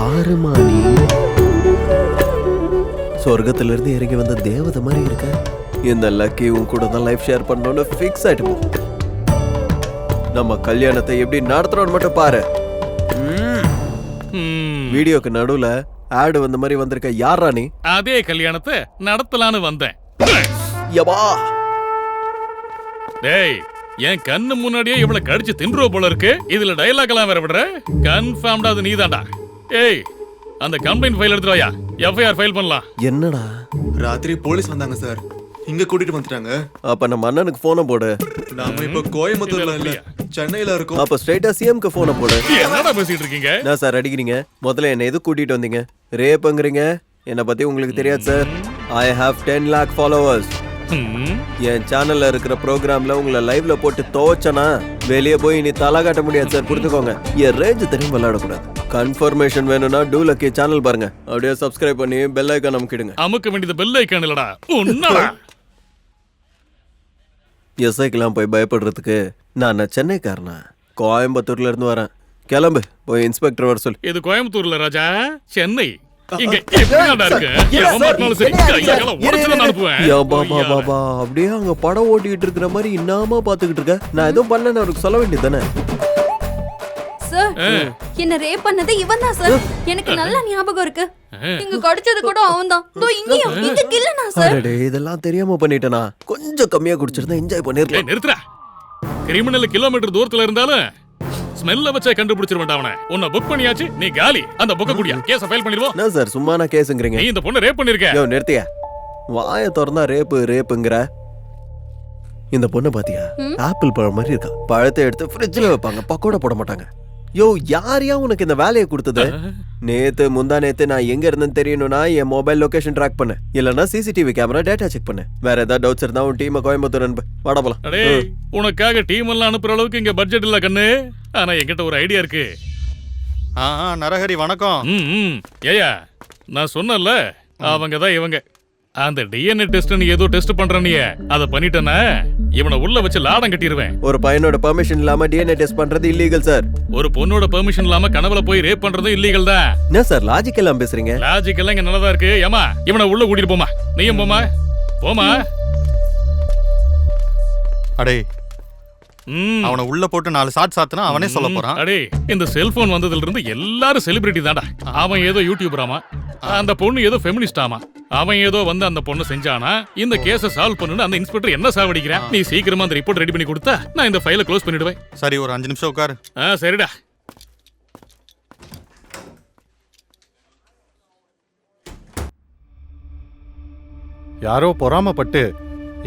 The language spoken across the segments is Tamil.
யாருமா நீ? சொர்க்கத்துல இருந்து இறங்கி வந்த தேவதை மாதிரி இருக்க. இந்த லக்கி உன் கூட தான் லைஃப் ஷேர் பண்ணணும்னு ஃபிக்ஸ் ஆயிட்டு நம்ம கல்யாணத்தை எப்படி நடத்துறோம்னு மட்டும் பாரு. வீடியோக்கு நடுவுல ஆடு வந்த மாதிரி வந்திருக்க யாரா நீ? அதே கல்யாணத்தை நடத்தலான்னு வந்தேன். யபா டேய் என் கண்ணு முன்னாடியே இவளை கடிச்சு தின்றுவ போல இருக்கு. இதுல டயலாக் எல்லாம் வேற விடுற. கன்ஃபார்ம்டா அது நீதான்டா. ஏய் அந்த கம்ப்ளைண்ட் ஃபைல் எடுத்துட்டு வாயா. எஃப்ஐஆர் ஃபைல் பண்ணலாம். என்னடா? ராத்திரி போலீஸ் வந்தாங்க சார். இங்க கூட்டிட்டு வந்துட்டாங்க. அப்ப நம்ம அண்ணனுக்கு போனை போடு. நாம இப்ப கோயம்புத்தூர்ல இல்ல சென்னையில இருக்கோம். அப்ப ஸ்ட்ரைட்டா சிஎம்க்கு போனை போடு. என்னடா பேசிட்டு இருக்கீங்க? என்ன சார் அடிக்கிறீங்க? முதல்ல என்ன எது கூட்டிட்டு வந்தீங்க? ரேப்புங்கிறீங்க என்னை பத்தி உங்களுக்கு தெரியாது sir I have ten lakh followers என் சேனல்ல இருக்கிற ப்ரோக்ராம்ல உங்களை லைவ்ல போட்டு துவச்சனா வெளியே போய் நீ தலை காட்ட முடியாது சார் புரிஞ்சுக்கோங்க என் ரேஞ்ச் தெரியும் விளையாடக்கூடாது. கன்ஃபர்மேஷன் வேணும்னா டூ லக்கி சேனல் பாருங்க. அப்படியே சப்ஸ்கிரைப் பண்ணி பெல் ஐக்கான் நமக்கிடுங்க அமுக்க வேண்டியது பெல் ஐக்கான் இல்லடா. உன்னடா. எஸ்ஐக்கெல்லாம் போய் பயப்படுறதுக்கு நான் சென்னைக்காரனா? கோயம்புத்தூர்ல இருந்து வரேன். கிளம்பு போய் இன்ஸ்பெக்டர் வர சொல்லு. இது கோயம்புத்தூர்ல ராஜா. சென்னை. இங்க எப்படிடா இருக்கு? உடச்சு அனுப்புவேன் யா அப்படியே அங்க படம் ஓட்டிக்கிட்டு இருக்கிற மாதிரி இன்னாமா பாத்துக்கிட்டு இருக்க? நான் எதுவும் பண்ணலன்னு அவருக்கு சொல்ல வேண்டியது தானே? சார் என்ன ரேப் பண்ணது இவன் தான் சார். எனக்கு நல்ல ஞாபகம் இருக்கு. இங்க கடிச்சது கூட அவன் தான். இங்கேயும் இங்க கில்லனா சார். அடடே இதெல்லாம் தெரியாம பண்ணிட்டேனா? கொஞ்சம் கம்மியா குடிச்சிருந்தா என்ஜாய் பண்ணிருக்கலாம். நிறுத்துறா கிரிமினல் கிலோமீட்டர் தூரத்துல இருந்தாலும் ஸ்மெல்ல வச்சே கண்டுபிடிச்சிருவேன் அவனை. உன்னை புக் பண்ணியாச்சு நீ காலி. அந்த புக்க குடியா. கேஸ ஃபைல் பண்ணிடுவோம். என்ன சார் சும்மா நான் கேஸுங்கிறீங்க நீ இந்த பொண்ணை ரேப் பண்ணிருக்க. யோ நிறுத்தியா? வாயை திறந்தா ரேப்பு ரேப்புங்கிற இந்த பொண்ணு பாத்தியா? ஆப்பிள் பழம் மாதிரி இருக்கா. பழத்தை எடுத்து ஃப்ரிட்ஜில் வைப்பாங்க. பக்கோடா போட மாட்டாங்க. யோ யாரையா உனக்கு இந்த வேலையை கொடுத்தது? நேத்து முந்தா நேத்து நான் எங்க இருந்தேன்னு தெரியணும்னா என் மொபைல் லொகேஷன் ட்ராக் பண்ணு. இல்லனா சிசிடிவி கேமரா டேட்டா செக் பண்ணு. வேற ஏதாவது டவுட்ஸ் இருந்தா உன் டீமை கோயம்புத்தூர் அனுப்பு. வாடா போலாம். உனக்காக டீம் எல்லாம் அனுப்புற அளவுக்கு இங்க பட்ஜெட் இல்ல கண்ணு. ஆனா என்கிட்ட ஒரு ஐடியா இருக்கு. ஆ ஆ, நரஹரி வணக்கம். ம், ம். ஏயா நான் சொன்னல அவங்க தான் இவங்க. அந்த டிஎன்ஏ டெஸ்ட் நீ ஏதோ டெஸ்ட் பண்ற நீ. அதை பண்ணிட்டேன்னா இவனை உள்ள வச்சு லாடம் கட்டிடுவேன் ஒரு பையனோட பெர்மிஷன் இல்லாம டிஎன்ஏ டெஸ்ட் பண்றது இல்லீகல் சார் ஒரு பொண்ணோட பெர்மிஷன் இல்லாம கனவுல போய் ரேப் பண்றதும் இல்லீகல் தான். என்ன சார் லாஜிக் எல்லாம் பேசுறீங்க? லாஜிக் எல்லாம் இங்க நல்லதா இருக்கு. ஏமா இவனை உள்ள கூட்டிட்டு போமா நீயும் போமா போமா அடே. அவனை உள்ள போட்டு நாலு சாட் சாத்துனா அவனே சொல்ல போறான். அடே இந்த செல்போன் வந்ததுல இருந்து எல்லாரும் செலிபிரிட்டி தான்டா. அவன் ஏதோ யூடியூபராமா அந்த பொண்ணு ஏதோ ஃபெமினிஸ்ட் ஆமா. அவன் ஏதோ வந்து அந்த பொண்ணு செஞ்சானா? இந்த கேஸ சால்வ் பண்ணுன்னு அந்த இன்ஸ்பெக்டர் என்ன சாவடிக்கிறான் நீ சீக்கிரமா அந்த ரிப்போர்ட் ரெடி பண்ணி கொடுத்தா நான் இந்த ஃபைலை க்ளோஸ் பண்ணிடுவேன். சரி ஒரு அஞ்சு நிமிஷம் உட்காரு. ஆ சரிடா. யாரோ பொறாமப்பட்டு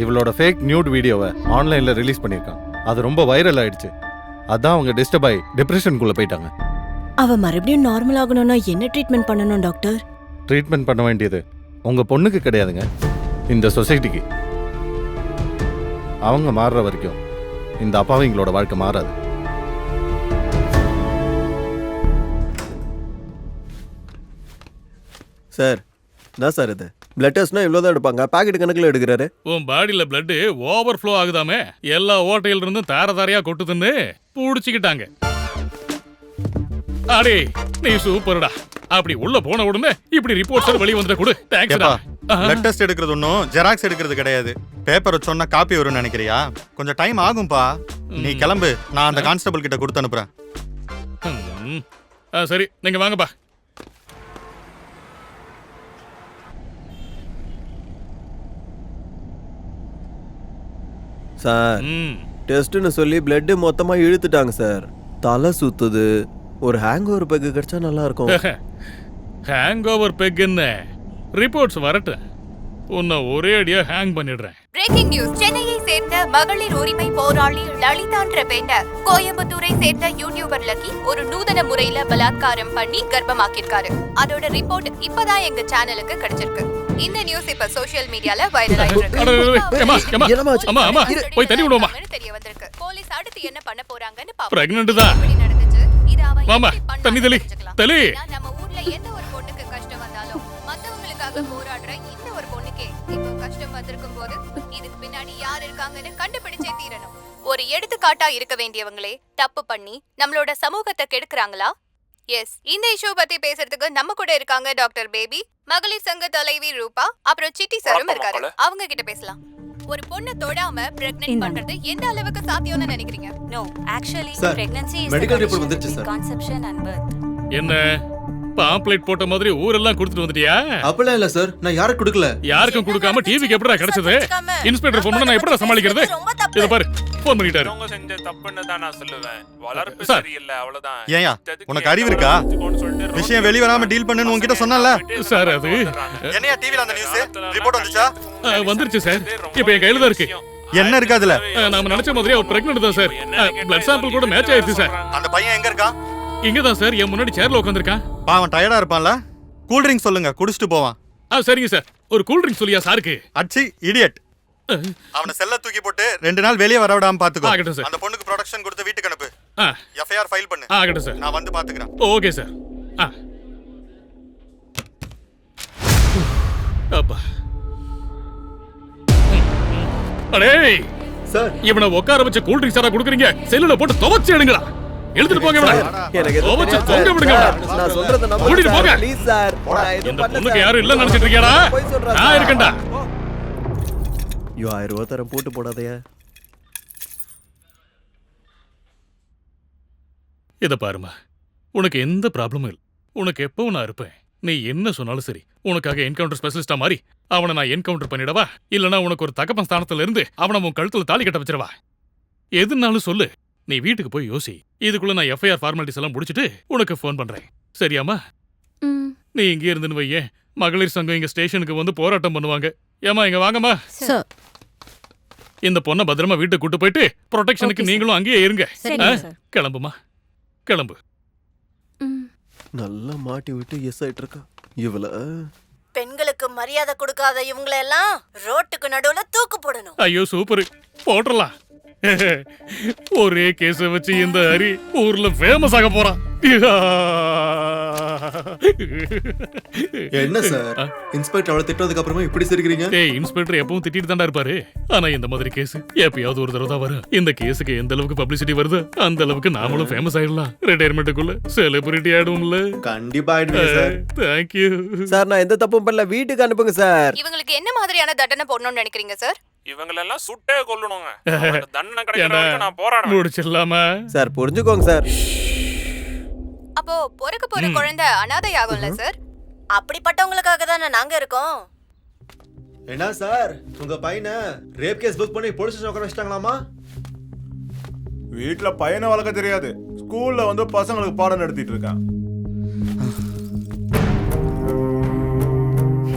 இவளோட ஃபேக் நியூட் வீடியோவை ஆன்லைன்ல ரிலீஸ் பண்ணியிருக்கான். அது ரொம்ப வைரல் ஆயிடுச்சு. அதான் அவங்க டிஸ்டர்ப் ஆகி டிப்ரெஷனுக்குள்ள போயிட்டாங்க. அவ மறுபடியும் நார்மல் ஆகணும்னா என்ன ட்ரீட்மெண்ட் பண்ணணும் டாக்டர் ட்ரீட்மெண்ட் பண்ண வேண்டியது உங்க பொண்ணுக்கு கிடையாதுங்க. இந்த சொசைட்டிக்கு அவங்க மாறுற வரைக்கும் இந்த அப்பாவிங்களோட வாழ்க்கை மாறாது. சார் என்ன சார் இது. பிளட் டெஸ்ட்னா இவ்வளோதான் எடுப்பாங்க. பாக்கெட் கணக்கில் எடுக்கிறாரு. உன் பாடியில பிளட் ஓவர் ஃப்ளோ ஆகுதாமே? எல்லா ஓட்டையில இருந்தும் தார தாரையா கொட்டுதுன்னு புடிச்சுக்கிட்டாங்க. அடே நீ சூப்பர்டா அப்படி உள்ள போன உடனே இப்படி ரிப்போர்ட்ஸ் வெளிய வந்துட கொடு. தேங்க்ஸ்டா பிளட் டெஸ்ட் எடுக்கிறது ஒன்றும் ஜெராக்ஸ் எடுக்கிறது கிடையாது. பேப்பரை சொன்னா காப்பி வரும்னு நினைக்கிறியா? கொஞ்சம் டைம் ஆகும்பா. நீ கிளம்பு. நான் அந்த கான்ஸ்டபிள் கிட்ட கொடுத்து அனுப்புறேன். சரி. நீங்க வாங்கப்பா. சார். ம். டெஸ்ட்னு சொல்லி பிளட் மொத்தமா இழுத்துட்டாங்க சார். தலை சுத்துது. ஒரு ஹேங் ஓவர் பெக்கு கிடைச்சா நல்லா இருக்கும் ஹேங் ஓவர் பெக் என்ன? ரிப்போர்ட்ஸ் வரட்டும். உன்னை ஒரே அடியா ஹேங் பண்ணிடுறேன். பிரேக்கிங் நியூஸ் சென்னையை சேர்ந்த மகளிர் உரிமை போராளி லலிதான்ற பெண்ண கோயம்புத்தூரை சேர்ந்த யூடியூபர் லக்கி ஒரு நூதன முறையில பலாத்காரம் பண்ணி கர்ப்பமாக்கிருக்காரு அதோட ரிப்போர்ட் இப்பதான் எங்க சேனலுக்கு கிடைச்சிருக்கு. இந்த நியூஸ் இப்ப சோஷியல் மீடியால வைரல் ஆயிட்டு அம்மா, போய் தண்ணி விடுவோமா? தெரிய வந்திருக்கு போலீஸ் அடுத்து என்ன பண்ண போறாங்கன்னு பாப்போம். Pregnant தான். எப்படி நடந்துச்சு இது அவன் பண்ணான்னு தண்ணி தெளி. தெளி. நம்ம ஊர்ல எந்த ஒரு பொண்ணுக்கு கஷ்டம் வந்தாலும் மத்தவங்களுக்காக போராடுற இந்த ஒரு பொண்ணுக்கே இப்போ கஷ்டம் வந்திருக்கும் போது இதுக்கு பின்னாடி யார் இருக்காங்கன்னு கண்டுபிடிச்சே தீரணும் ஒரு எடுத்துக்காட்டா இருக்க வேண்டியவங்களே தப்பு பண்ணி நம்மளோட சமூகத்தை கெடுக்குறாங்களா எஸ் இந்த இஷ்யூ பத்தி பேசுறதுக்கு நம்ம கூட இருக்காங்க டாக்டர் பேபி மகளிர் சங்க தலைவி ரூபா அப்புறம் சிட்டி சாரும் இருக்காரு. அவங்க கிட்ட பேசலாம். ஒரு பொண்ணை தொடாம பிரெக்னென்ட் பண்றது எந்த அளவுக்கு சாத்தியம்னு நினைக்கிறீங்க? No actually pregnancy medical report வந்துருச்சு, sir. கான்செப்ஷன் அண்ட் பர்த் என்ன பாம்ப்ளேட் போட்ட மாதிரி ஊரெல்லாம் கொடுத்துட்டு வந்துட்டியா? அப்படிலாம் இல்ல சார் நான் யாரும் கொடுக்கல? யாருக்கும் கொடுக்காம டிவிக்கு எப்படிடா கிடைச்சது? இன்ஸ்பெக்டர் ஃபோன் நான் எப்படிடா சமாளிக்கிறது? இத பாரு. ஃபோன் பண்ணிட்டாரு. அவங்க செஞ்ச தப்புன்னு தான் நான் சொல்லுவேன். வளர்ப்பு சார். சரியில்லை அவ்வளவுதான். இஷ்டத்துக்கு உனக்கு அறிவு இருக்கா? விஷயம் வெளிய வராம டீல் பண்ணுன்னு உன்கிட்ட சொன்னல சார் அது என்னையா டிவில அந்த நியூஸ் ரிப்போர்ட் வந்துச்சா? வந்துருச்சு சார். இப்போ என் கையில தான் இருக்கு. என்ன இருக்கு அதுல? நாம நினைச்ச மாதிரி அவர் பிரெக்னென்ட் தான் சார். பிளட் சாம்பிள் கூட மேட்ச் ஆயிடுச்சு சார். அந்த பையன் எங்க இருக்கான்? இங்க தான் சார். என் முன்னாடி சேர்ல உட்காந்துருக்கான் பாவன் டயர்டா இருப்பான்ல? கூல் ட்ரிங்க் சொல்லுங்க. குடிச்சிட்டு போவான். ஆ சரிங்க சார். ஒரு கூல் ட்ரிங்க் சொல்லியா சாருக்கு? அச்சி இடியட் அவனை செல்ல தூக்கி போட்டு ரெண்டு நாள் வெளியே வர விடாம பாத்துக்கோ. ஆகட்டும் சார். அந்த பொண்ணுக்கு ப்ரொடக்ஷன் கொடுத்து வீட்டுக்கு அனுப்பு. எஃப்ஐஆர் ஃபைல் பண்ணு. ஆகட்டும் சார். நான் வந்து பாத்துக்கிறேன். Okay sir. ஆ. அப்பா. அடே. சார். இவனை உட்கார வச்சு கூல் ட்ரிங்க்ஸ் யாரா குடுக்குறீங்க? செல்லுல போட்டு துவச்சு எடுங்கடா. எடுத்துட்டு போங்க இவனை. துவச்சு தொங்க. விடுங்க நான் சொல்றத கூட்டிட்டு. போங்க. சார். இந்த பொண்ணுக்கு. யாரும் இல்ல நினைச்சிட்டு இருக்கியாடா? நான். இருக்கேன்டா. ஐயோ ஆயிரம் ரூபா தரம் போட்டு போடாதயா. இத பாருமா உனக்கு எந்த ப்ராப்ளமும் இல்லை. உனக்கு எப்பவும் நான் இருப்பேன். நீ என்ன சொன்னாலும் சரி. உனக்காக என்கவுண்டர் ஸ்பெஷலிஸ்டா மாதிரி அவனை நான் என்கவுண்டர் பண்ணிடவா? இல்லனா உனக்கு ஒரு தகப்பன் ஸ்தானத்துல இருந்து அவனை உன் கழுத்துல தாலி கட்ட வச்சிடவா? எதுனாலும் சொல்லு. நீ வீட்டுக்கு போய் யோசி. இதுக்குள்ள நான் எஃப்ஐஆர் ஃபார்மாலிட்டிஸ் எல்லாம் முடிச்சிட்டு உனக்கு ஃபோன் பண்றேன். சரியாமா நீ இங்கே இருந்துன்னு வையேன். மகளிர் சங்கம் இங்க ஸ்டேஷனுக்கு வந்து போராட்டம் பண்ணுவாங்க. ஏமா இங்க வாங்கம்மா. சார் இந்த பொண்ணை பத்திரமா வீட்டுக்கு கூட்டு போயிட்டு ப்ரொடெக்ஷனுக்கு. நீங்களும் அங்கேயே இருங்க. கிளம்புமா? கிளம்பு. ம். நல்லா மாட்டி விட்டு எஸ் ஆயிட்டு இருக்கா? இவள பெண்களுக்கு மரியாதை கொடுக்காத இவங்கள எல்லாம் ரோட்டுக்கு நடுவுல தூக்கு போடணும். ஐயோ சூப்பர் போட்டுடலாம் ஒரே கேஸ வச்சு இந்த ஹரி ஊர்ல ஃபேமஸ் ஆக போறான். என்ன சார் இன்ஸ்பெக்டர் அவளை திட்டதுக்கு அப்புறமா இப்படி சிரிக்கிறீங்க? டேய் இன்ஸ்பெக்டர் எப்பவும் திட்டிட்டு தாண்டா இருப்பாரு. ஆனா இந்த மாதிரி கேஸ் எப்பயாவது ஒரு தடவை தான் வரும். இந்த கேஸுக்கு எந்த அளவுக்கு பப்ளிசிட்டி வருதோ அந்த அளவுக்கு நாமளும் ஃபேமஸ் ஆயிடலாம். ரிட்டையர்மெண்ட்டுக்குள்ள செலிபிரிட்டி ஆயிடும்ல கண்டிப்பா ஆயிடுவீங்க சார் தேங்க்யூ சார் நான் எந்த தப்பும் பண்ணல. வீட்டுக்கு அனுப்புங்க சார் இவங்களுக்கு என்ன மாதிரியான தண்டனை போடணும்னு நினைக்கிறீங்க சார் இவங்களெல்லாம் சுட்டே கொல்லணுங்க. தண்டனை கிடைக்கிற வரைக்கும் நான் போராடுவேன். முடிச்சிடலாமா? சார் புரிஞ்சுக்கோங்க சார் அப்போ பிறக்க போற. குழந்தை அனாதை ஆகும்ல சார்? அப்படிப்பட்டவங்களுக்காக தானே நாங்க இருக்கோம். என்ன சார்? உங்க பையனை ரேப் கேஸ் புக் பண்ணி போலீஸ் ஸ்டேஷன் உட்கார வச்சிட்டாங்களாமா? வீட்ல பையனை வளர்க்க தெரியாது. ஸ்கூல்ல வந்து பசங்களுக்கு பாடம் நடத்திட்டு இருக்கான்.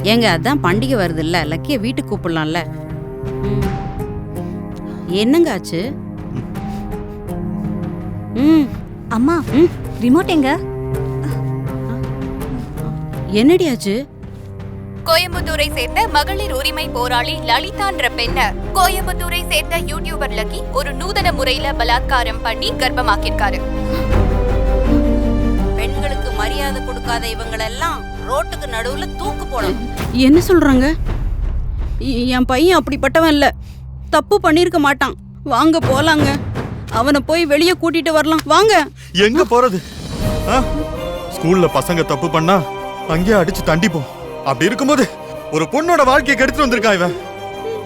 ஏங்க அதான் பண்டிகை வருதுல்ல. லக்கிய வீட்டுக்கு கூப்பிடலாம்ல. என்னங்க ஆச்சு? ம். அம்மா. ம். ரிமோட் எங்க? என்னடி ஆச்சு கோயம்புத்தூரை சேர்ந்த மகளிர் உரிமை போராளி லலிதான்ற பெண்ண கோயம்புத்தூரை சேர்ந்த யூடியூபர் லக்கி ஒரு நூதன முறையில பலாத்காரம் பண்ணி கர்ப்பமாக்கியிருக்காரு. பெண்களுக்கு மரியாதை கொடுக்காத இவங்கள எல்லாம் ரோட்டுக்கு நடுவுல தூக்கு போடணும். என்ன சொல்றாங்க? என் பையன் அப்படிப்பட்டவன் இல்ல. தப்பு பண்ணிருக்க மாட்டான். வாங்க போலாங்க. அவனை போய் வெளியே கூட்டிட்டு வரலாம். வாங்க. எங்க போறது? ஆ? ஸ்கூல்ல பசங்க தப்பு பண்ணா அங்கேயே அடிச்சு தண்டிப்போம். அப்படி இருக்கும்போது ஒரு பொண்ணோட வாழ்க்கையை கெடுத்துட்டு வந்திருக்கான் இவன்.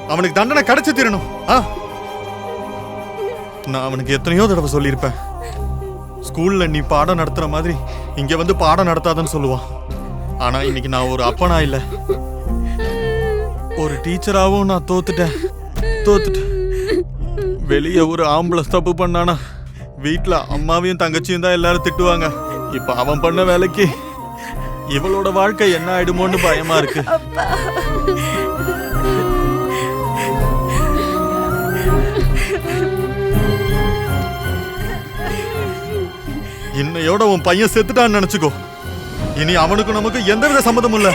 அவனுக்கு தண்டனை கிடைச்சு தீரணும். ஆ? நான் அவனுக்கு எத்தனையோ தடவை சொல்லியிருப்பேன். ஸ்கூல்ல நீ பாடம் நடத்துற மாதிரி இங்க வந்து பாடம் நடத்தாதன்னு சொல்லுவான். ஆனா இன்னைக்கு நான் ஒரு அப்பனா இல்ல. ஒரு டீச்சராகவும் நான் தோத்துட்டேன். தோத்துட்டேன் வெளியே ஒரு ஆம்பளை தப்பு பண்ணானா வீட்ல அம்மாவையும் தங்கச்சியும் தான் எல்லாரும் திட்டுவாங்க. இப்ப அவன் பண்ண வேலைக்கு இவளோட வாழ்க்கை என்ன ஆயிடுமோன்னு பயமா இருக்கு. இன்னையோட உன் பையன் செத்துட்டான்னு நினைச்சுக்கோ. இனி அவனுக்கு நமக்கு எந்தவித சம்மதமும் இல்ல.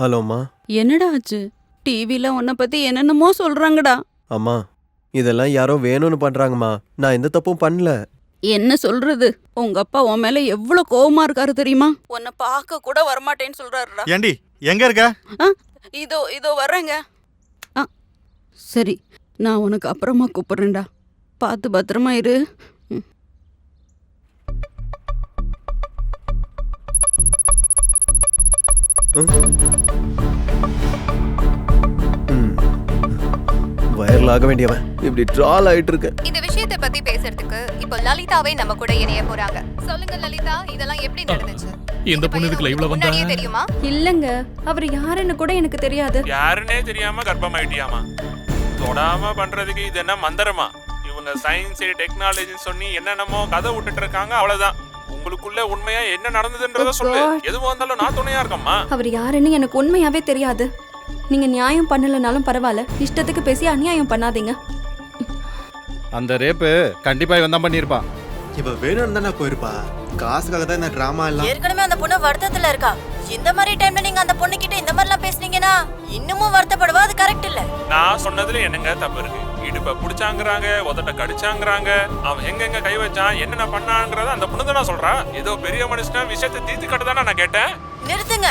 ஹலோம்மா. என்னடா ஆச்சு? டிவில உன்னை பத்தி என்னென்னமோ சொல்றாங்கடா. அம்மா இதெல்லாம் யாரோ வேணும்னு பண்றாங்கம்மா. நான் எந்த தப்பும் பண்ணல. என்ன சொல்றது? உங்க அப்பா உன் மேல எவ்வளவு கோவமா இருக்காரு தெரியுமா? உன்னை பார்க்க கூட வரமாட்டேன்னு சொல்றாருடா. ஏண்டி எங்க இருக்க? ஆ, இதோ இதோ வர்றேங்க. ஆ சரி நான் உனக்கு அப்புறமா கூப்பிடுறேன்டா. பார்த்து பத்திரமா இரு. வைரல் ஆக வேண்டியவன். இப்படி ட்ரால் ஆயிட்டு இருக்க இந்த விஷயத்தை பத்தி பேசுறதுக்கு இப்போ லலிதாவே நம்ம கூட இணைய போறாங்க. சொல்லுங்க லலிதா இதெல்லாம் எப்படி நடந்துச்சு? இந்த பொண்ணு இதுக்குள்ள இவ்வளவு வந்தா? தெரியுமா? இல்லங்க அவர் யாருன்னு கூட எனக்கு தெரியாது. யாருன்னே தெரியாம கர்ப்பமாயிட்டியாமா? தொடாம பண்றதுக்கு இது என்ன மந்திரமா? இவங்க சயின்ஸ் டெக்னாலஜின்னு சொல்லி என்னென்னமோ கதை விட்டுட்டு இருக்காங்க அவ்வளவுதான். உங்களுக்குள்ள உண்மையா என்ன நடந்ததுன்றத சொல்லு. God. எதுவும் வந்தாலும் நான் துணையா இருக்கம்மா. அவர் யாருன்னு எனக்கு உண்மையாவே தெரியாது. நீங்க நியாயம் பண்ணலனாலும் பரவாயில்ல. இஷ்டத்துக்கு பேசி அநியாயம் பண்ணாதீங்க. அந்த ரேப்பு கண்டிப்பா இவன் தான் பண்ணியிருப்பான். இவ வேணும்னு தானே போயிருப்பா. காசுக்காக தான் இந்த டிராமா எல்லாம் ஏற்கனவே அந்த பொண்ணு வருத்தத்துல இருக்கா. இந்த மாதிரி டைம்ல நீங்க அந்த பொண்ணு கிட்ட இந்த மாதிரிலாம் பேசுனீங்கன்னா இன்னமும் வருத்தப்படுவா? அது கரெக்ட் இல்ல. நான் சொன்னதுல என்னங்க தப்பு இருக்கு? இடுப்ப புடிச்சாங்கறாங்க உதட்ட கடிச்சாங்கறாங்க. அவன் எங்கெங்க கை வச்சான் என்னென்ன பண்ணான்றத அந்த பொண்ணு தானே சொல்றா. ஏதோ பெரிய மனுஷனா விஷயத்தை தீர்த்து கட்ட நான் கேட்டேன். நிறுத்துங்க.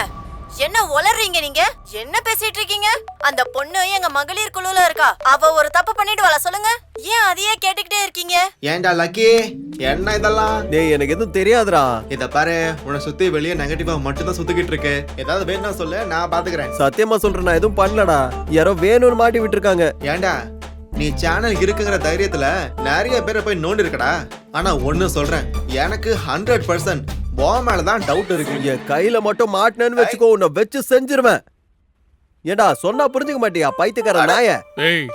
என்ன உளறீங்க நீங்க? என்ன பேசிட்டு இருக்கீங்க அந்த பொண்ணு எங்க மகளிர் குழுல இருக்கா. அவ ஒரு தப்பு பண்ணிடுவாளா சொல்லுங்க. ஏன் அதையே கேட்டுக்கிட்டே இருக்கீங்க? ஏன்டா லக்கி? என்ன இதெல்லாம்? டேய் எனக்கு எதுவும் தெரியாதுடா. இத பாரு உன்னை சுத்தி வெளியே நெகட்டிவா மட்டும் தான் சுத்திக்கிட்டு இருக்கு. ஏதாவது வேணும்னா சொல்லு நான் பாத்துக்கிறேன். சத்தியமா சொல்றேன் நான் எதுவும் பண்ணலடா. யாரோ வேணும்னு மாட்டி விட்டுருக்காங்க. ஏன்டா? நீ சேனல் இருக்குங்கிற தைரியத்துல நிறைய பேரை போய் நோண்டி இருக்கடா ஆனா ஒண்ணு சொல்றேன் எனக்கு ஹண்ட்ரட் பர்சன்ட் போ மேலதான் டவுட் இருக்கு. என் கையில மட்டும் மாட்டினேன்னு வச்சுக்கோ உன்னை வச்சு செஞ்சிருவேன். ஏடா சொன்னா புரிஞ்சுக்க மாட்டியா பைத்தியக்கார நாய? ஏய்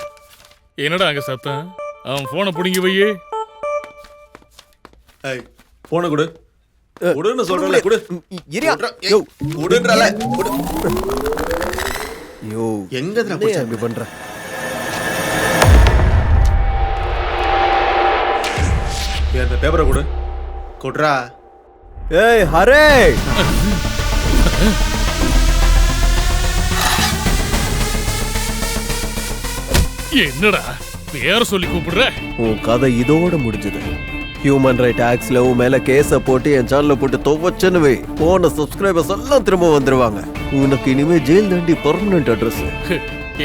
என்னடா அங்க சத்தம்? அவன் போனை புடுங்கி வையே. ஏய் போன கொடு. கொடுன்னு சொல்றல கொடு. இரியா. யோ. கொடுன்றல கொடு. யோ. எங்க இதுல என்னையா போச்சா? இப்படி பண்ற? அந்த பேப்பரை கொடு. கொடுறா ஏய் ஹரே என்னடா? பேர் சொல்லி கூப்பிடுற? உன் கதை இதோட முடிஞ்சது. ஹியூமன் ரைட் ஆக்ட்ஸ்ல உன் மேல கேஸ போட்டு என் சேனல்ல போட்டு துவச்சன்னு வை. போன சப்ஸ்கிரைபர்ஸ் எல்லாம் திரும்ப வந்துருவாங்க. உனக்கு இனிமே ஜெயில் தாண்டி பர்மனன்ட் அட்ரஸ்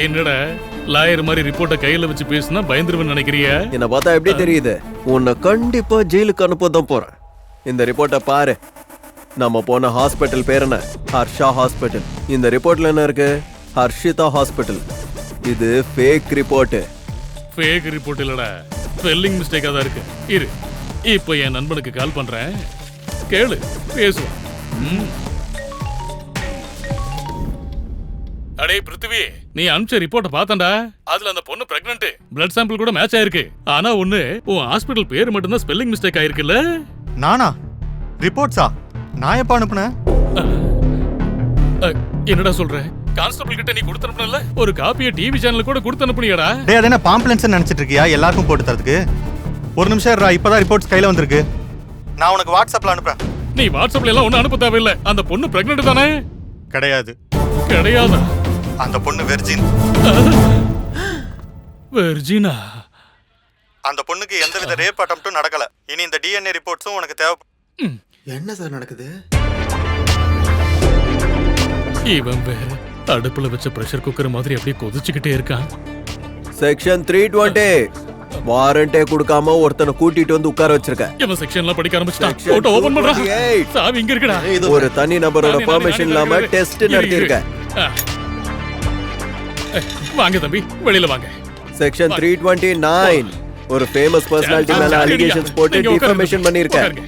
என்னடா? லாயர் மாதிரி ரிப்போர்ட்டை கையில வச்சு பேசினா பயந்துருவேன்னு நினைக்கிறியா? என்ன பார்த்தா எப்படி தெரியுது? உன்னை கண்டிப்பா ஜெயிலுக்கு அனுப்ப தான் போறேன். இந்த ரிப்போர்ட்டை பாரு. நம்ம போன ஹாஸ்பிட்டல் பேர் என்ன? ஹர்ஷா ஹாஸ்பிட்டல் இந்த ரிப்போர்ட்ல என்ன இருக்கு? ஹர்ஷிதா ஹாஸ்பிட்டல் இது ஃபேக் ரிப்போர்ட் ஃபேக் ரிப்போர்ட் இல்லடா. ஸ்பெல்லிங் மிஸ்டேக்கா தான் இருக்கு. இரு. இப்போ என் நண்பனுக்கு கால் பண்றேன். கேளு. பேசுவோம். ம். அடே பிருத்திவி. நீ அனுப்பிச்ச ரிப்போர்ட்டை பார்த்தேன்டா. அதுல அந்த பொண்ணு பிரெக்னன்ட் பிளட் சாம்பிள் கூட மேட்ச் ஆயிருக்கு. ஆனா ஒண்ணு உன் ஹாஸ்பிடல் பேர் மட்டும்தான் ஸ்பெல்லிங் மிஸ்டேக் ஆயிருக்குல்ல? நானா? ரிப்போர்ட்ஸா நான் எப்ப அனுப்புனேன்? என்னடா சொல்ற? கான்ஸ்டபிள் கிட்ட நீ கொடுத்து அனுப்புனல ஒரு காப்பியை டிவி சேனல் கூட கொடுத்து அனுப்புனியாடா. டேய் அது என்ன பாம்புலன்ஸ் நினைச்சிட்டு இருக்கியா? எல்லாருக்கும் போட்டு தரதுக்கு? ஒரு நிமிஷம் இருடா இப்பதான் ரிப்போர்ட்ஸ் கையில வந்திருக்கு. நான் உனக்கு வாட்ஸ்அப்ல அனுப்புறேன். நீ வாட்ஸ்அப்ல எல்லாம் ஒண்ணு அனுப்ப தேவையில்லை. அந்த பொண்ணு பிரெக்னன்ட் தானே? கிடையாது. கிடையாதா? அந்த பொண்ணு வெர்ஜின் வெர்ஜினா அந்த பொண்ணுக்கு எந்தவித ரேப் அட்டம்ப்டும் நடக்கல. இனி இந்த டிஎன்ஏ ரிப்போர்ட்ஸும் உனக்கு தேவை. என்ன சார் நடக்குது? இவன் வேற அடுப்புல வச்ச பிரஷர் குக்கர் மாதிரி அப்படியே கொதிச்சுக்கிட்டே இருக்கான். செக்ஷன் த்ரீ டுவெண்ட்டி வாரண்டே கொடுக்காம ஒருத்தனை கூட்டிட்டு வந்து உட்கார வச்சிருக்க இவன் செக்ஷன்லாம் படிக்க ஆரம்பிச்சிட்டான். போட்டோ ஓபன் பண்றான். 228. சாவி இங்க இருக்குடா. ஒரு தனி நபரோட பெர்மிஷன் இல்லாம டெஸ்ட் இரு, இரு. வாங்க தம்பி வெளியில வாங்க. செக்ஷன் த்ரீ டுவெண்ட்டி நைன் ஒரு ஃபேமஸ் பர்சனாலிட்டி மேல. அலிகேஷன்ஸ் போட்டு. டிஃபர்மேஷன். உட்காருங்க.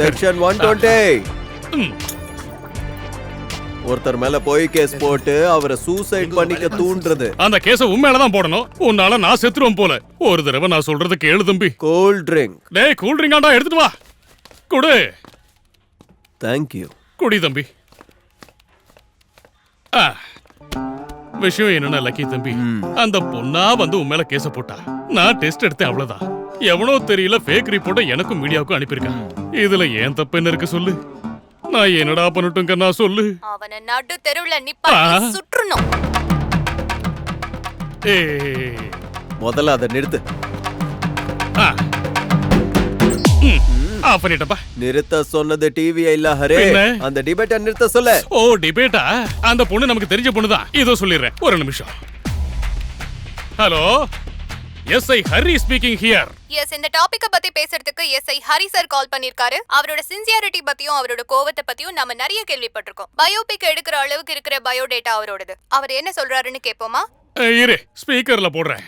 Section one twenty. ஒருத்தர் மேல போய் கேஸ் போட்டு அவரை சூசைட் பண்ணிக்க தூண்டுறது. அந்த கேஸ உண்மையில தான் போடணும். உன்னால நான் செத்துருவேன் போல. ஒரு தடவை நான் சொல்றது கேளு தம்பி. கோல்ட் ட்ரிங்க் டேய் கூல் ட்ரிங்க் ஆண்டா எடுத்துட்டு வா. குடு. தேங்க்யூ குடி தம்பி. ஆ. விஷயம் என்னன்னா லக்கி தம்பி அந்த பொண்ணா வந்து உன் மேல கேச போட்டா. நான் டெஸ்ட் எடுத்தேன் அவ்வளவுதான். எவனோ தெரியல ஃபேக் ரிப்போர்ட்டை எனக்கும் மீடியாவுக்கும் அனுப்பியிருக்கான் இதுல ஏன் தப்பு என்ன இருக்கு சொல்லு. நான் என்னடா பண்ணட்டும் கண்ணா சொல்லு. அவனை நடு தெருவுல நிப்பாட்டி. சுற்றணும். ஏய். முதல்ல அதை நிறுத்து. ஆ. ஆஃப் பண்ணிட்டப்பா நிறுத்த சொன்னது டிவி இல்ல ஹரே? அந்த டிபேட்டை நிறுத்த சொல்ல. ஓ டிபேட்டா அந்த பொண்ணு நமக்கு தெரிஞ்ச பொண்ணு தான் இதோ சொல்லிடுறேன். ஒரு நிமிஷம். Hello yes I Hari speaking here yes இந்த டாபிக்க பத்தி பேசுறதுக்கு yes I Hari sir call பண்ணிருக்காரு. அவரோட சின்சியாரிட்டி பத்தியும் அவரோட கோவத்தை பத்தியும் நம்ம நிறைய கேள்விப்பட்டிருக்கோம். பயோபிக் எடுக்கிற அளவுக்கு இருக்கிற பயோடேட்டா அவரோடது. அவர் என்ன சொல்றாருன்னு கேட்போமா இரு. ஸ்பீக்கர்ல போடுறேன்.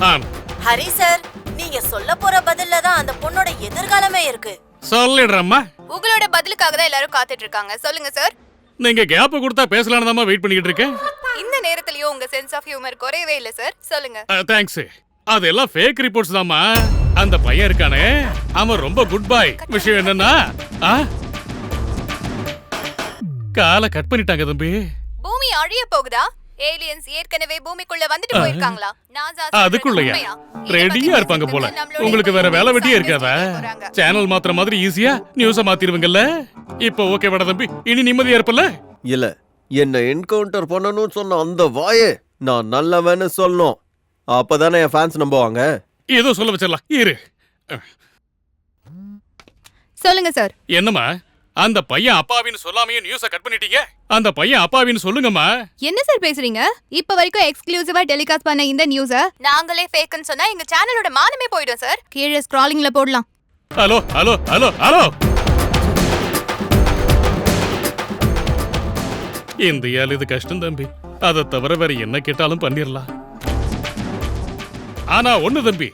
ஹரி சார் நீங்க சொல்ல போற பதில்ல தான் அந்த பொண்ணோட எதிர்காலமே இருக்கு. சொல்லிடுறேம்மா. உங்களோட பதிலுக்காக தான் எல்லாரும் காத்துட்டு இருக்காங்க. சொல்லுங்க சார். நீங்க கேப் கொடுத்தா பேசலான்னு தான் வெயிட் பண்ணிக்கிட்டு இருக்கேன். இந்த நேரத்துலயும் உங்க சென்ஸ் ஆஃப் ஹியூமர் குறையவே இல்ல சார். சொல்லுங்க. தேங்க்ஸ் அதெல்லாம் ஃபேக் ரிப்போர்ட்ஸ் தாம்மா. அந்த பையன் இருக்கானே. அவன் ரொம்ப குட் பாய் விஷயம் என்னன்னா ஆ? காலை கட் பண்ணிட்டாங்க தம்பி. பூமி அழிய போகுதா? ஏலியன்ஸ் ஏற்கனவே பூமிக்குள்ள வந்துட்டு போயிருக்காங்களா? நாசா அதுக்குள்ளயா? ரெடியா இருப்பாங்க போல. உங்களுக்கு வேற வேலை வெட்டியே இருக்காதா? சேனல் மாத்துற மாதிரி ஈஸியா நியூஸ மாத்திருவீங்கல்ல இப்போ ஓகே வட தம்பி இனி நிம்மதியா இருப்பல்ல? இல்ல என்ன என்கவுண்டர் பண்ணணும்னு சொன்ன அந்த வாயே நான் நல்லவன்னு சொல்லணும். அப்பதானே என் ஃபேன்ஸ் நம்புவாங்க. ஏதோ சொல்ல வச்சிடலாம். இரு. சொல்லுங்க சார் என்னம்மா? அந்த பையன் அப்பாவின்னு சொல்லாமையே நியூஸ கட் பண்ணிட்டீங்க? அந்த பையன் அப்பாவின்னு சொல்லுங்கம்மா. என்ன சார் பேசுறீங்க? இப்ப வரைக்கும் எக்ஸ்க்ளூசிவா டெலிகாஸ்ட் பண்ண இந்த நியூஸ நாங்களே ஃபேக்னு சொன்னா எங்க சேனலோட மானமே போயிடும் சார் கீழே ஸ்க்ராலிங்ல போடலாம். ஹலோ ஹலோ ஹலோ ஹலோ இந்தியால இது கஷ்டம் தம்பி. அதை தவிர வேற என்ன கேட்டாலும் பண்ணிரலாம். ஆனா ஒண்ணு தம்பி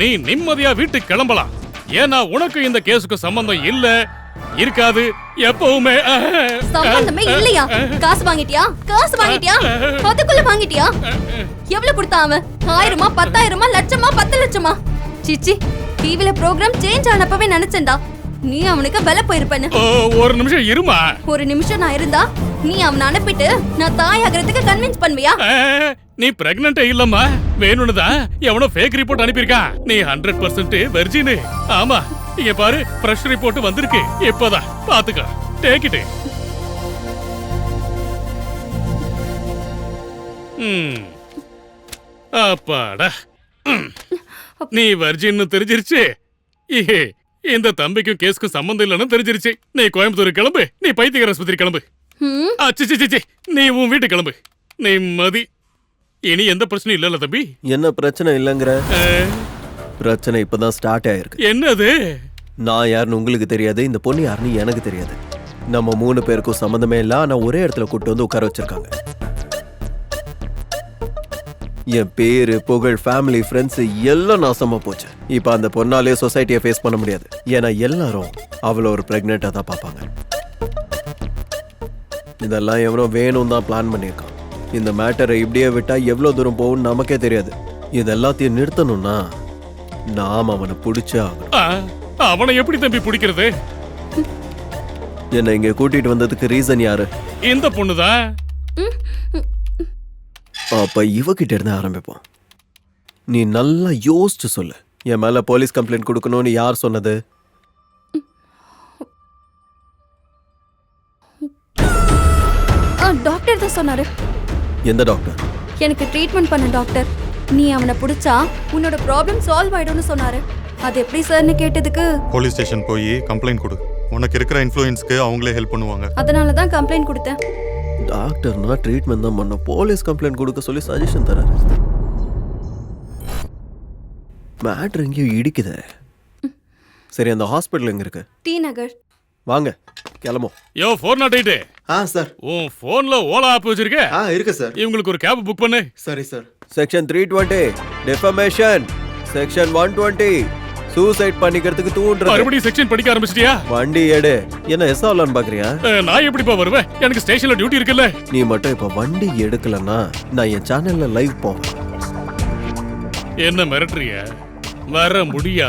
நீ நிம்மதியா வீட்டுக்கு கிளம்பலாம். ஏன்னா உனக்கு இந்த கேஸுக்கு சம்பந்தம் இல்ல இருக்காது எப்பவுமே. சம்பந்தமே இல்லையா? காசு வாங்கிட்டியா? காசு வாங்கிட்டியா? அதுக்குள்ள வாங்கிட்டியா? எவ்வளவு கொடுத்தா அவன்? ஆயிரமா பத்தாயிரமா லட்சமா பத்து லட்சமா? சிச்சி டிவில ப்ரோக்ராம் சேஞ்ச் ஆனப்பவே நினைச்சேன்டா. நீ அவனுக்கு விலை போயிருப்பேன்னு. ஒரு நிமிஷம் இருமா? ஒரு நிமிஷம் நான் இருந்தா நீ அவனை அனுப்பிட்டு நான் தாய் ஆகிறதுக்கு கன்வின்ஸ் பண்ணுவியா நீ பிரெக்னன்ட் இல்லம்மா. வேணும்னு தான் எவனோ ஃபேக் ரிப்போர்ட் அனுப்பியிருக்கான். நீ ஹண்ட்ரட் பர்சன்ட் வெர்ஜின் ஆமா. இங்க பாரு ஃப்ரெஷ் ரிப்போர்ட் வந்திருக்கு. இப்பதான் பாத்துக்க. டேக் இட் அப்பாடா. நீ வெர்ஜின்னு தெரிஞ்சிருச்சு? இந்த தம்பிக்கும் கேஸ்க்கும் சம்மந்தம் இல்லைன்னு தெரிஞ்சிருச்சு. நீ கோயம்புத்தூர் கிளம்பு நீ பைத்தியக்கார ஆஸ்பத்திரி கிளம்பு. ம், ஆ, சி, சி, சி, சி. நீ உன் வீட்டு கிளம்பு. நிம்மதி. இனி எந்த பிரச்சனையும் இல்லைல்ல தம்பி? என்ன பிரச்சனை இல்லைங்கிற? பிரச்சனை இப்பதான் ஸ்டார்ட் ஆயிருக்கு. என்னது? நான் யாருன்னு உங்களுக்கு தெரியாது இந்த பொண்ணு யாருன்னு எனக்கு தெரியாது. நம்ம மூணு பேருக்கும் சம்மந்தமே இல்லை ஆனால் ஒரே இடத்துல கூட்டு வந்து உட்கார வச்சிருக்காங்க. என் பேரு புகழ் ஃபேமிலி ஃப்ரெண்ட்ஸ் எல்லாம் நாசமாக போச்சு. இப்போ அந்த பொண்ணாலே சொசைட்டியை ஃபேஸ் பண்ண முடியாது. ஏன்னா எல்லாரும் அவளை ஒரு ப்ரெக்னெண்ட்டாக தான் பார்ப்பாங்க. இதெல்லாம் எவனோ வேணும் தான் பிளான் பண்ணியிருக்கான். இந்த மேட்டரை இப்படியே விட்டால் எவ்வளோ தூரம் போகும்னு நமக்கே தெரியாது. இதெல்லாத்தையும் நிறுத்தணும்னா நாம் அவனை பிடிச்சா ஆகணும். அவனை எப்படி தம்பி பிடிக்கிறது? என்னை இங்க கூட்டிட்டு வந்ததுக்கு ரீசன் யாரு? இந்த பொண்ணுதான் அப்ப இவகிட்ட இருந்து ஆரம்பிப்போம். நீ நல்லா யோசிச்சு சொல்லு. என் மேல போலீஸ் கம்ப்ளைண்ட் கொடுக்கணும்னு யார் சொன்னது? ஆ, டாக்டர் தான் சொன்னாரு. எந்த டாக்டர் எனக்கு ட்ரீட்மெண்ட் பண்ண டாக்டர் நீ அவனை பிடிச்சா உன்னோட ப்ராப்ளம் சால்வ் ஆயிடும்னு சொன்னாரு. அது எப்படி சார்னு கேட்டதுக்கு? போலீஸ் ஸ்டேஷன் போய் கம்ப்ளைண்ட் கொடு. உனக்கு இருக்கிற இன்ஃப்ளூயன்ஸ்க்கு அவங்களே ஹெல்ப் பண்ணுவாங்க. அதனால தான் கம்ப்ளைண்ட் கொடுத்தேன். டாக்டர்னா ட்ரீட்மெண்ட் தான் பண்ண போலீஸ் கம்ப்ளைண்ட் கொடுக்க சொல்லி சஜஷன் தராரு. மேட்ரு எங்கேயோ இடிக்குதே. சரி அந்த ஹாஸ்பிட்டல் எங்க இருக்கு? டி நகர். வாங்க கிளம்பும் யோ ஃபோர் நாட் எயிட் ஆ சார். உன் போன்ல ஓலா ஆப் வச்சிருக்க? ஆ இருக்கு சார். இவங்களுக்கு ஒரு கேப் புக் பண்ணு. சரி sir. Section three twenty defamation section one twenty suicide பண்ணிக்கிறதுக்கு தூண்டுறது. மறுபடியும் செக்ஷன் படிக்க ஆரம்பிச்சிட்டியா? வண்டி எடு. என்ன எஸ் ஆகலான்னு பாக்குறியா? நான் எப்படிப்பா வருவேன்? எனக்கு ஸ்டேஷன்ல டியூட்டி இருக்குல்ல. நீ மட்டும் இப்ப வண்டி எடுக்கலன்னா நான் என் சேனல்ல லைவ் போவேன். என்ன மிரட்டுறிய? வர முடியாது.